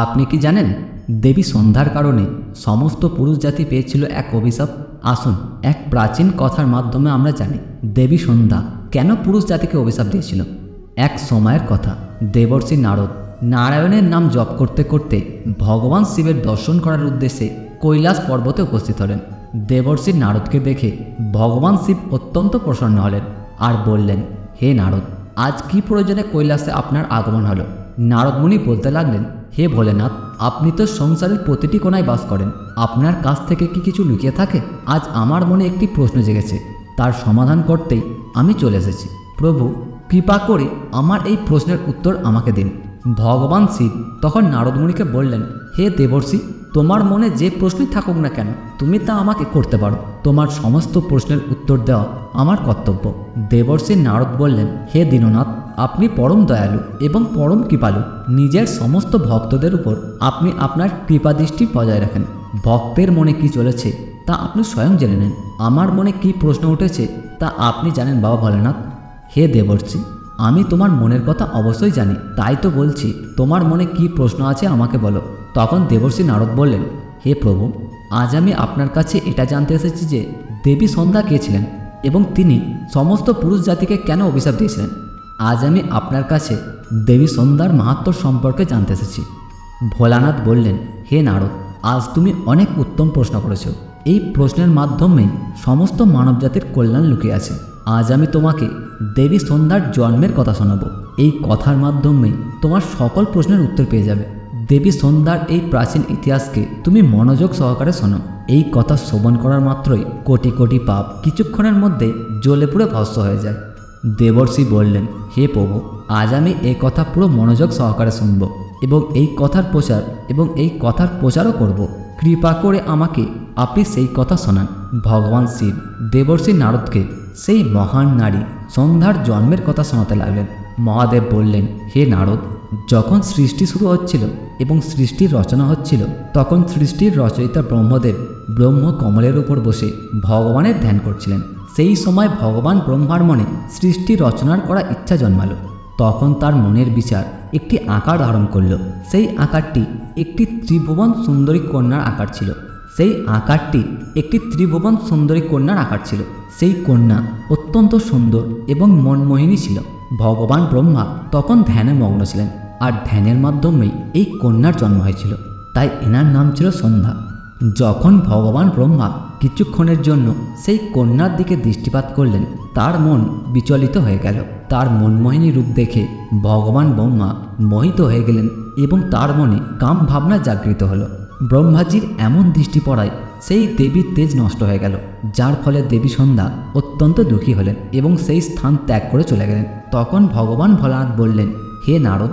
আপনি কি জানেন, দেবী সন্ধ্যার কারণে সমস্ত পুরুষ জাতি পেয়েছিল এক অভিশাপ? আসুন, এক প্রাচীন কথার মাধ্যমে আমরা জানি, দেবী সন্ধ্যা কেন পুরুষ জাতিকে অভিশাপ দিয়েছিল? এক সময়ের কথা, দেবর্ষী নারদ নারায়ণের নাম জপ করতে করতে ভগবান শিবের দর্শন করার উদ্দেশ্যে কৈলাস পর্বতে উপস্থিত হলেন। দেবর্ষী নারদকে দেখে ভগবান শিব অত্যন্ত প্রসন্ন হলেন আর বললেন, হে নারদ, আজ কি প্রয়োজনে কৈলাসে আপনার আগমন হলো? নারদমুনি বলতে লাগলেন হে ভোলেনাথ, আপনি তো সংসারের প্রতিটি কোনায় বাস করেন। আপনার কাছ থেকে কি কিছু লুকিয়ে থাকে? আজ আমার মনে একটি প্রশ্ন জেগেছে। তার সমাধান করতেই আমি চলে এসেছি। প্রভু, কৃপা করে আমার এই প্রশ্নের উত্তর আমাকে দিন। ভগবান শিব তখন নারদমুনিকে বললেন, হে দেবর্ষি, তোমার মনে যে প্রশ্নই থাকুক না কেন, তুমি তা আমাকে করতে পারো। তোমার সমস্ত প্রশ্নের উত্তর দেওয়া আমার কর্তব্য। দেবর্ষি নারদ বললেন, হে দীননাথ আপনি পরম দয়ালু এবং পরম কৃপালু। নিজের সমস্ত ভক্তদের উপর আপনি আপনার কৃপাদৃষ্টি বজায় রাখেন। ভক্তের মনে কি চলেছে তা আপনি স্বয়ং জেনে নেন। আমার মনে কি প্রশ্ন উঠেছে তা আপনি জানেন, বাবা ভোলেনাথ। হে দেবর্ষি, আমি তোমার মনের কথা অবশ্যই জানি, তাই তো বলছি, তোমার মনে কি প্রশ্ন আছে আমাকে বলো। তখন দেবর্ষি নারদ বললেন, হে প্রভু, আজ আমি আপনার কাছে এটা জানতে এসেছি যে দেবী সন্ধ্যা কে ছিলেন এবং তিনি সমস্ত পুরুষ জাতিকে কেন অভিশাপ দিয়েছিলেন? আজ আমি আপনার কাছে দেবী সন্ধ্যার মাহাত্ম সম্পর্কে জানতে এসেছি। ভোলানাথ বললেন, হে নারদ, আজ তুমি অনেক উত্তম প্রশ্ন করেছ। এই প্রশ্নের মাধ্যমে সমস্ত মানবজাতির কল্যাণ লুকিয়ে আছে। আজ আমি তোমাকে দেবী সন্ধ্যার জন্মের কথা শোনাবো। এই কথার মাধ্যমে তোমার সকল প্রশ্নের উত্তর পেয়ে যাবে। দেবী সন্ধ্যার এই প্রাচীন ইতিহাসকে তুমি মনোযোগ সহকারে শোনো। এই কথা শ্রবণ করার মাত্রই কোটি কোটি পাপ কিছুক্ষণের মধ্যে জ্বলে পুড়ে ভস্ম হয়ে যায়। দেবর্ষি বললেন, হে প্রভু, আজ আমি এই কথা পুরো মনোযোগ সহকারে শুনব এবং এই কথার প্রচার এবং এই কথার প্রচারও করব। কৃপা করে আমাকে আপনি সেই কথা শোনান। ভগবান শিব, দেবর্ষি নারদকে সেই মহান নারী সন্ধ্যার জন্মের কথা শোনাতে লাগলেন। মহাদেব বললেন, হে নারদ, যখন সৃষ্টি শুরু হচ্ছিল এবং সৃষ্টির রচনা হচ্ছিল, তখন সৃষ্টির রচয়িতা ব্রহ্মদেব ব্রহ্ম কমলের উপর বসে ভগবানের ধ্যান করছিলেন। সেই সময় ভগবান ব্রহ্মার মনে সৃষ্টি রচনার করা ইচ্ছা জন্মালো। তখন তার মনের বিচার একটি আকার ধারণ করল। সেই আকারটি একটি ত্রিভুবন সুন্দরী কন্যার আকার ছিল। সেই আকারটি একটি ত্রিভুবন সুন্দরী কন্যার আকার ছিল। সেই কন্যা অত্যন্ত সুন্দর এবং মনমোহিনী ছিল। ভগবান ব্রহ্মা তখন ধ্যানে মগ্ন ছিলেন আর ধ্যানের মাধ্যমেই এই কন্যার জন্ম হয়েছিল। তাই এনার নাম ছিল সন্ধ্যা। যখন ভগবান ব্রহ্মা কিছুক্ষণের জন্য সেই কন্যার দিকে দৃষ্টিপাত করলেন। তার মন বিচলিত হয়ে গেল। তার মনমোহিনী রূপ দেখে ভগবান ব্রহ্মা মোহিত হয়ে গেলেন এবং তার মনে কাম ভাবনা জাগৃত হলো। ব্রহ্মাজির এমন দৃষ্টি পড়ায় সেই দেবীর তেজ নষ্ট হয়ে গেল, যার ফলে দেবী সন্ধ্যা অত্যন্ত দুঃখী হলেন এবং সেই স্থান ত্যাগ করে চলে গেলেন। তখন ভগবান ভোলানাথ বললেন, হে নারদ,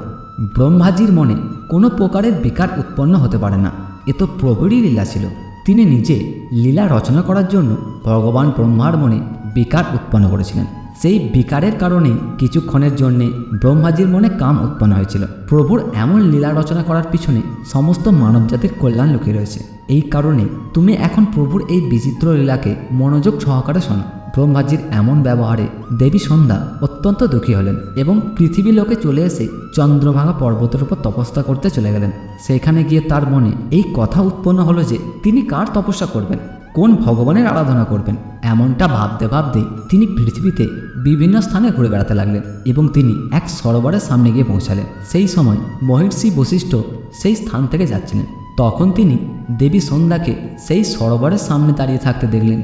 ব্রহ্মাজির মনে কোনো প্রকারের বিকার উৎপন্ন হতে পারে না। এ তো প্রভুরই লীলা ছিল। তিনি নিজে লীলা রচনা করার জন্য ভগবান ব্রহ্মার মনে বিকার উৎপন্ন করেছিলেন। সেই বিকারের কারণে কিছুক্ষণের জন্যে ব্রহ্মাজির মনে কাম উৎপন্ন হয়েছিল। প্রভুর এমন লীলা রচনা করার পিছনে সমস্ত মানবজাতির কল্যাণ লুকিয়ে রয়েছে। এই কারণে তুমি এখন প্রভুর এই বিচিত্র লীলাকে মনোযোগ সহকারে শোনো। ব্রহ্মাজির এমন ব্যবহারে দেবী সন্ধ্যা অত্যন্ত দুঃখী হলেন এবং পৃথিবী লোকে চলে এসে চন্দ্রভাঙা পর্বতের উপর তপস্যা করতে চলে গেলেন। সেখানে গিয়ে তার মনে এই কথা উৎপন্ন হলো যে তিনি কার তপস্যা করবেন, কোন ভগবানের আরাধনা করবেন? এমনটা ভাবতে ভাবতে তিনি পৃথিবীতে বিভিন্ন স্থানে ঘুরে বেড়াতে লাগলেন এবং তিনি এক সরোবরের সামনে গিয়ে পৌঁছালেন। সেই সময় মহিষী বশিষ্ঠ সেই স্থান থেকে যাচ্ছিলেন। তখন তিনি দেবী সন্ধ্যাকে সেই সরোবরের সামনে দাঁড়িয়ে থাকতে দেখলেন।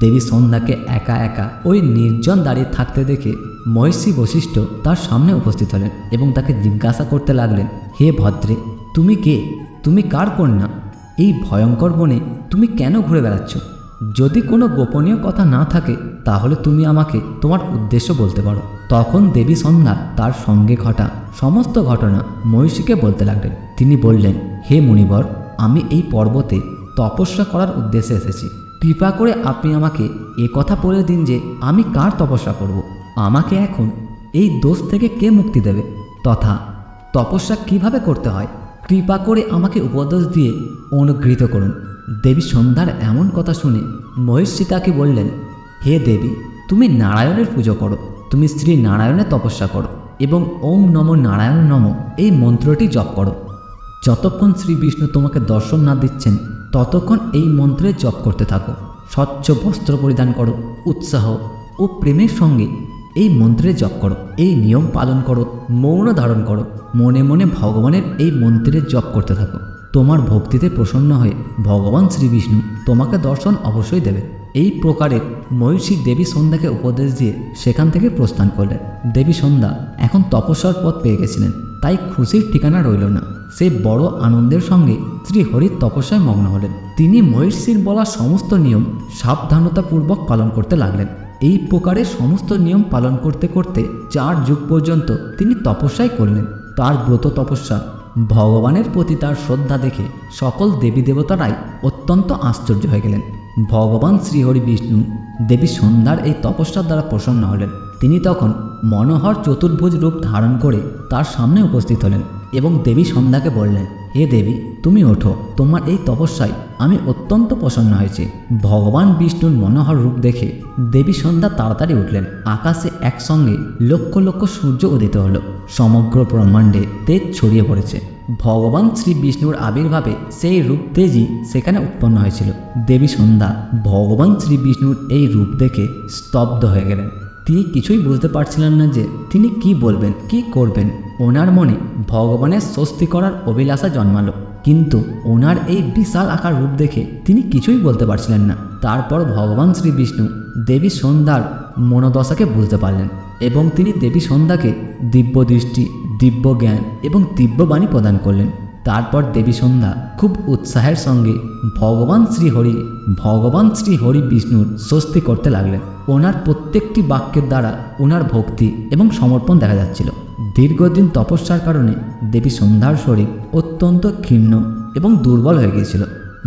দেবী সন্ধ্যাকে একা একা ওই নির্জন দাঁড়িয়ে থাকতে দেখে মহিষী বশিষ্ঠ তার সামনে উপস্থিত হলেন এবং তাকে জিজ্ঞাসা করতে লাগলেন, হে ভদ্রে, তুমি কে? তুমি কার কন্যা? এই ভয়ঙ্কর বনে তুমি কেন ঘুরে বেড়াচ্ছ? যদি কোনো গোপনীয় কথা না থাকে, তাহলে তুমি আমাকে তোমার উদ্দেশ্য বলতে পারো। তখন দেবী সন্ধ্যা তার সঙ্গে ঘটা সমস্ত ঘটনা মহিষীকে বলতে লাগলেন। তিনি বললেন, হে মুনিবর, আমি এই পর্বতে তপস্যা করার উদ্দেশ্যে এসেছি। কৃপা করে আপনি আমাকে এ কথা বলে দিন যে আমি কার তপস্যা করব। আমাকে এখন এই দোষ থেকে কে মুক্তি দেবে? তথা তপস্যা কীভাবে করতে হয়? কৃপা করে আমাকে উপদেশ দিয়ে অনুগৃহীত করুন। দেবী সন্ধ্যার এমন কথা শুনে মহিষী তাকে বললেন, হে দেবী, তুমি নারায়ণের পুজো করো। তুমি শ্রী নারায়ণের তপস্যা করো এবং ওম নম নারায়ণ নম এই মন্ত্রটি জপ করো। যতক্ষণ শ্রী বিষ্ণু তোমাকে দর্শন না দিচ্ছেন ততক্ষণ এই মন্ত্রে জপ করতে থাকো। স্বচ্ছ বস্ত্র পরিধান করো, উৎসাহ ও প্রেমের সঙ্গে এই মন্ত্রে জপ করো। এই নিয়ম পালন করো, মৌন ধারণ করো। মনে মনে ভগবানের এই মন্ত্রের জপ করতে থাকো। তোমার ভক্তিতে প্রসন্ন হয়ে ভগবান শ্রীবিষ্ণু তোমাকে দর্শন অবশ্যই দেবে। এই প্রকারে মহিষী দেবী সন্ধ্যাকে উপদেশ দিয়ে সেখান থেকে প্রস্থান করলেন। দেবী সন্ধ্যা এখন তপস্যার পথ পেয়ে গেছিলেন। তাই খুশির ঠিকানা রইল না। সে বড় আনন্দের সঙ্গে শ্রী হরির তপস্যায় মগ্ন হলেন। তিনি মহিষীর বলা সমস্ত নিয়ম সাবধানতাপূর্বক পালন করতে লাগলেন। এই প্রকারে সমস্ত নিয়ম পালন করতে করতে চার যুগ পর্যন্ত তিনি তপস্যাই করলেন। তার ব্রত তপস্যা, ভগবানের প্রতি তার শ্রদ্ধা দেখে সকল দেবী দেবতারাই অত্যন্ত আশ্চর্য হয়ে গেলেন। ভগবান শ্রীহরি বিষ্ণু দেবী সন্ধ্যার এই তপস্যার দ্বারা প্রসন্ন হলেন। তিনি তখন মনোহর চতুর্ভুজ রূপ ধারণ করে তার সামনে উপস্থিত হলেন এবং দেবী সন্ধ্যাকে বললেন, হে দেবী, তুমি ওঠো। তোমার এই তপস্যায় আমি অত্যন্ত প্রসন্ন হয়েছি। ভগবান বিষ্ণুর মনোহর রূপ দেখে দেবী সন্ধ্যা তাড়াতাড়ি উঠলেন। আকাশে একসঙ্গে লক্ষ লক্ষ সূর্য উদিত হলো। সমগ্র ব্রহ্মাণ্ডে তেজ ছড়িয়ে পড়েছে। ভগবান শ্রী বিষ্ণুর আবির্ভাবে সেই রূপ তেজই সেখানে উৎপন্ন হয়েছিল। দেবী সন্ধ্যা ভগবান শ্রী বিষ্ণুর এই রূপ দেখে স্তব্ধ হয়ে গেলেন। তিনি কিছুই বুঝতে পারছিলেন না যে তিনি কি বলবেন, কি করবেন। ওনার মনে ভগবানের স্বস্তি করার অভিলাষা জন্মালো। কিন্তু ওনার এই বিশাল আকার রূপ দেখে তিনি কিছুই বলতে পারছিলেন না। তারপর ভগবান শ্রী বিষ্ণু দেবী সন্ধ্যার মনোদশাকে বুঝতে পারলেন এবং তিনি দেবী সন্ধ্যাকে দিব্য দৃষ্টি দিব্য জ্ঞান এবং দিব্যবাণী প্রদান করলেন। তারপর দেবী সন্ধ্যা খুব উৎসাহের সঙ্গে ভগবান শ্রী হরি, ভগবান শ্রী হরি বিষ্ণুর স্বস্তি করতে লাগলেন। ওনার প্রত্যেকটি বাক্যের দ্বারা ওনার ভক্তি এবং সমর্পণ দেখা যাচ্ছিল। দীর্ঘদিন তপস্যার কারণে দেবী সন্ধ্যার শরীর অত্যন্ত ক্ষীণ এবং দুর্বল হয়ে গিয়েছিল।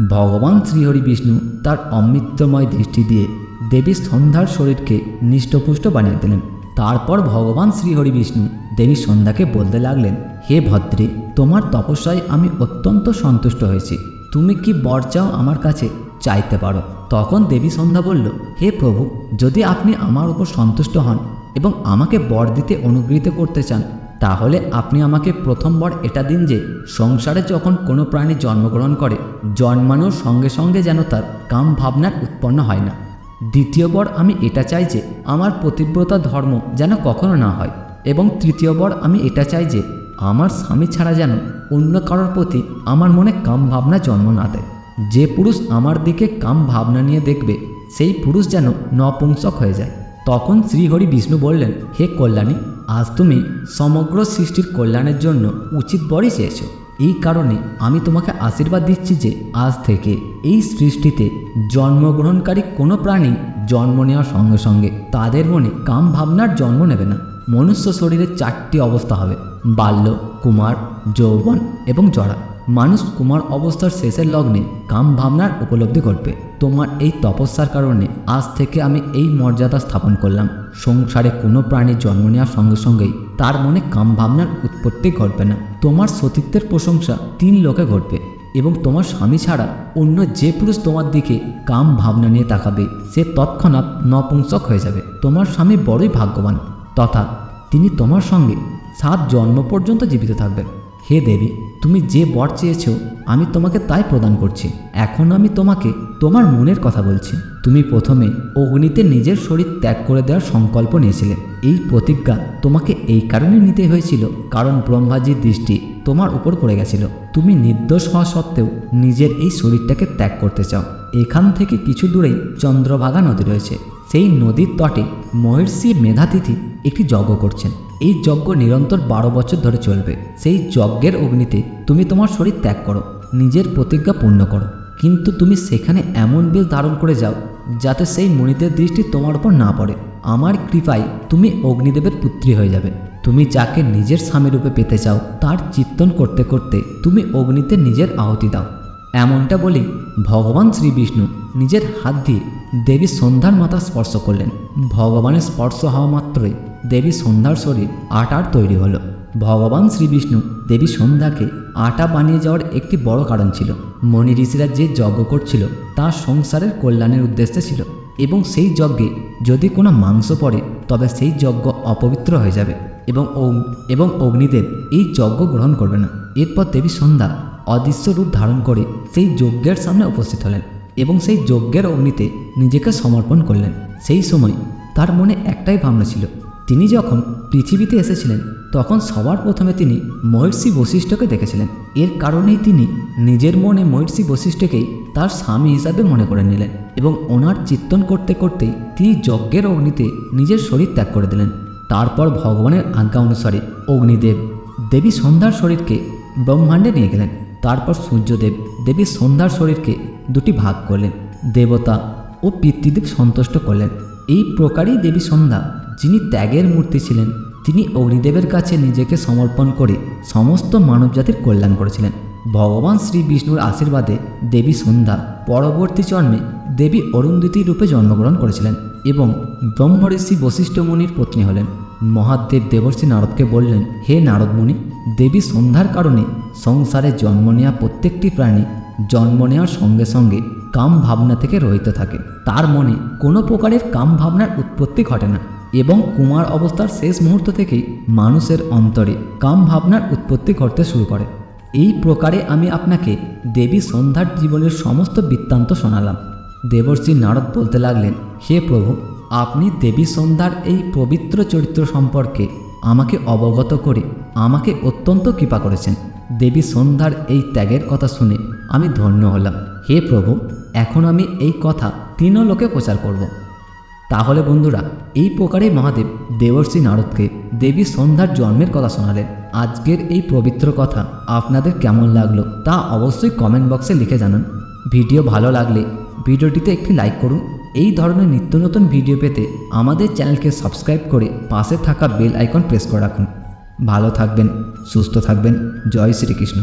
ভগবান শ্রীহরি বিষ্ণু তার অমৃতময় দৃষ্টি দিয়ে দেবী সন্ধ্যার শরীরকে নিষ্ঠপুষ্ট বানিয়ে দিলেন। তারপর ভগবান শ্রীহরি বিষ্ণু দেবী সন্ধ্যাকে বলতে লাগলেন, হে ভদ্রে, তোমার তপস্যায় আমি অত্যন্ত সন্তুষ্ট হয়েছি। তুমি কি বর চাও আমার কাছে চাইতে পারো? তখন দেবী সন্ধ্যা বলল, হে প্রভু, যদি আপনি আমার উপর সন্তুষ্ট হন এবং আমাকে বর দিতে অনুগৃহীত করতে চান, তাহলে আপনি আমাকে প্রথম বর এটা দিন যে সংসারে যখন কোনো প্রাণী জন্মগ্রহণ করে, জন্মানোর সঙ্গে সঙ্গে যেন তার কাম ভাবনার উৎপন্ন হয় না। দ্বিতীয়বার আমি এটা চাই যে আমার পতিব্রতা ধর্ম যেন কখনো না হয়, এবং তৃতীয়বার আমি এটা চাই যে আমার স্বামী ছাড়া যেন অন্য কারোর প্রতি আমার মনে কাম ভাবনা জন্ম না দেয়। যে পুরুষ আমার দিকে কাম ভাবনা নিয়ে দেখবে, সেই পুরুষ যেন নপুংসক হয়ে যায়। তখন শ্রীহরি বিষ্ণু বললেন, হে কল্যাণী, আজ তুমি সমগ্র সৃষ্টির কল্যাণের জন্য উচিত বরই চেয়েছো। এই কারণে আমি তোমাকে আশীর্বাদ দিচ্ছি যে আজ থেকে এই সৃষ্টিতে জন্মগ্রহণকারী কোনো প্রাণী জন্ম নেওয়ার সঙ্গে সঙ্গে তাদের মনে কাম ভাবনার জন্ম নেবে না। মনুষ্য শরীরে চারটি অবস্থা হবে, বাল্য, কুমার, যৌবন এবং জরা। মানুষ কুমার অবস্থার শেষের লগ্নে কাম ভাবনার উপলব্ধি করবে তোমার এই তপস্যার কারণে আজ থেকে আমি এই মর্যাদা স্থাপন করলাম। সংসারে কোনো প্রাণীর জন্ম নেওয়ার সঙ্গে সঙ্গেই তার মনে কাম ভাবনার উৎপত্তি ঘটবে না। তোমার সতীত্বের প্রশংসা তিন লোকে ঘটবে এবং তোমার স্বামী ছাড়া অন্য যে পুরুষ তোমার দিকে কাম ভাবনা নিয়ে তাকাবে, সে তৎক্ষণাৎ নপুংসক হয়ে যাবে। তোমার স্বামী বড়ই ভাগ্যবান। তথা তিনি তোমার সঙ্গে সাত জন্ম পর্যন্ত জীবিত থাকবেন। হে দেবী তুমি যে বর চেয়েছ, আমি তোমাকে তাই প্রদান করছি। এখন আমি তোমাকে তোমার মনের কথা বলছি। তুমি প্রথমে অগ্নিতে নিজের শরীর ত্যাগ করে দেওয়ার সংকল্প নিয়েছিলে। এই প্রতিজ্ঞা তোমাকে এই কারণে নিতে হয়েছিল, কারণ ব্রহ্মাজির দৃষ্টি তোমার উপর পড়ে গেছিল। তুমি নির্দোষ হওয়া সত্ত্বেও নিজের এই শরীরটাকে ত্যাগ করতে চাও। এখান থেকে কিছু দূরেই চন্দ্রভাগা নদী রয়েছে। সেই নদীর তটে মহর্ষি মেধাতিথি একটি যজ্ঞ করছেন। এই যজ্ঞ নিরন্তর বারো বছর ধরে চলবে। সেই যজ্ঞের অগ্নিতে তুমি তোমার শরীর ত্যাগ করো, নিজের প্রতিজ্ঞা পূর্ণ করো। কিন্তু তুমি সেখানে এমন বেশ ধারণ করে যাও, যাতে সেই মণিদের দৃষ্টি তোমার উপর না পড়ে। আমার কৃপায় তুমি অগ্নিদেবের পুত্রী হয়ে যাবে। তুমি যাকে নিজের স্বামীরূপে পেতে চাও, তার চিত্তন করতে করতে তুমি অগ্নিতে নিজের আহুতি দাও। এমনটা বলি ভগবান শ্রী বিষ্ণু নিজের হাত দিয়ে দেবী সন্ধ্যার মাথা স্পর্শ করলেন। ভগবানের স্পর্শ হওয়া মাত্রই দেবী সন্ধ্যার শরীর আটার তৈরি হলো। ভগবান শ্রীবিষ্ণু দেবী সন্ধ্যাকে আটা বানিয়ে যাওয়ার একটি বড় কারণ ছিল। মণি ঋষিরা যে যজ্ঞ করছিল, তা সংসারের কল্যাণের উদ্দেশ্যে ছিল এবং সেই যজ্ঞে যদি কোনো মাংস পড়ে, তবে সেই যজ্ঞ অপবিত্র হয়ে যাবে এবং এবং অগ্নিদেব এই যজ্ঞ গ্রহণ করবে না। এরপর দেবী সন্ধ্যা অদৃশ্য রূপ ধারণ করে সেই যজ্ঞের সামনে উপস্থিত হলেন এবং সেই যজ্ঞের অগ্নিতে নিজেকে সমর্পণ করলেন। সেই সময় তার মনে একটাই ভাবনা ছিল তিনি যখন পৃথিবীতে এসেছিলেন, তখন সবার প্রথমে তিনি মহর্ষি বশিষ্ঠকে দেখেছিলেন। এর কারণেই তিনি নিজের মনে মহর্ষি বশিষ্ঠকেই তার স্বামী হিসাবে মনে করে নিলেন এবং ওনার চিত্তন করতে করতেই তিনি যজ্ঞের অগ্নিতে নিজের শরীর ত্যাগ করে দিলেন। তারপর ভগবানের আজ্ঞা অনুসারে অগ্নিদেব দেবী সন্ধ্যার শরীরকে ব্রহ্মাণ্ডে নিয়ে গেলেন। তারপর সূর্যদেব দেবী সন্ধ্যার শরীরকে দুটি ভাগ করলেন। দেবতা ও পিতৃদেব সন্তুষ্ট করলেন। এই প্রকারেই দেবী সন্ধ্যা যিনি ত্যাগের মূর্তি ছিলেন, তিনি অগ্নিদেবের কাছে নিজেকে সমর্পণ করে সমস্ত মানবজাতির কল্যাণ করেছিলেন। ভগবান শ্রী বিষ্ণুর আশীর্বাদে দেবী সন্ধ্যা পরবর্তী জন্মে দেবী অরুন্ধতী রূপে জন্মগ্রহণ করেছিলেন এবং ব্রহ্মঋষি বশিষ্ঠ মুনির পত্নী হলেন। মহাদেব দেবর্ষি নারদকে বললেন, হে নারদ মুনি, দেবী সন্ধ্যার কারণে সংসারে জন্ম নেওয়া প্রত্যেকটি প্রাণী জন্ম নেওয়ার সঙ্গে সঙ্গে কাম ভাবনা থেকে রহিত থাকে। তার মনে কোনো প্রকারের কাম ভাবনার উৎপত্তি ঘটে না। এবং কুমার অবস্থার শেষ মুহূর্ত থেকেই মানুষের অন্তরে কাম ভাবনার উৎপত্তি ঘটতে শুরু করে। এই প্রকারে আমি আপনাকে দেবী সন্ধ্যার জীবনের সমস্ত বৃত্তান্ত শোনালাম। দেবর্ষি নারদ বলতে লাগলেন, হে প্রভু, আপনি দেবী সন্ধ্যার এই পবিত্র চরিত্র সম্পর্কে আমাকে অবগত করে আমাকে অত্যন্ত কৃপা করেছেন। দেবী সন্ধ্যার এই ত্যাগের কথা শুনে আমি ধন্য হলাম। হে প্রভু, এখন আমি এই কথা তিন লোকে প্রচার করব। তাহলে বন্ধুরা, এই প্রকারে মহাদেব দেবর্ষি নারদকে দেবী সন্ধ্যার জন্মের কথা শোনালেন। আজকের এই পবিত্র কথা আপনাদের কেমন লাগল তা অবশ্যই কমেন্ট বক্সে লিখে জানান। ভিডিও ভালো লাগলে ভিডিওটিতে একটি লাইক করুন। এই ধরনের নিত্য নতুন ভিডিও পেতে আমাদের চ্যানেলকে সাবস্ক্রাইব করে পাশে থাকা বেল আইকন প্রেস করে রাখুন। ভালো থাকবেন, সুস্থ থাকবেন। জয় শ্রীকৃষ্ণ।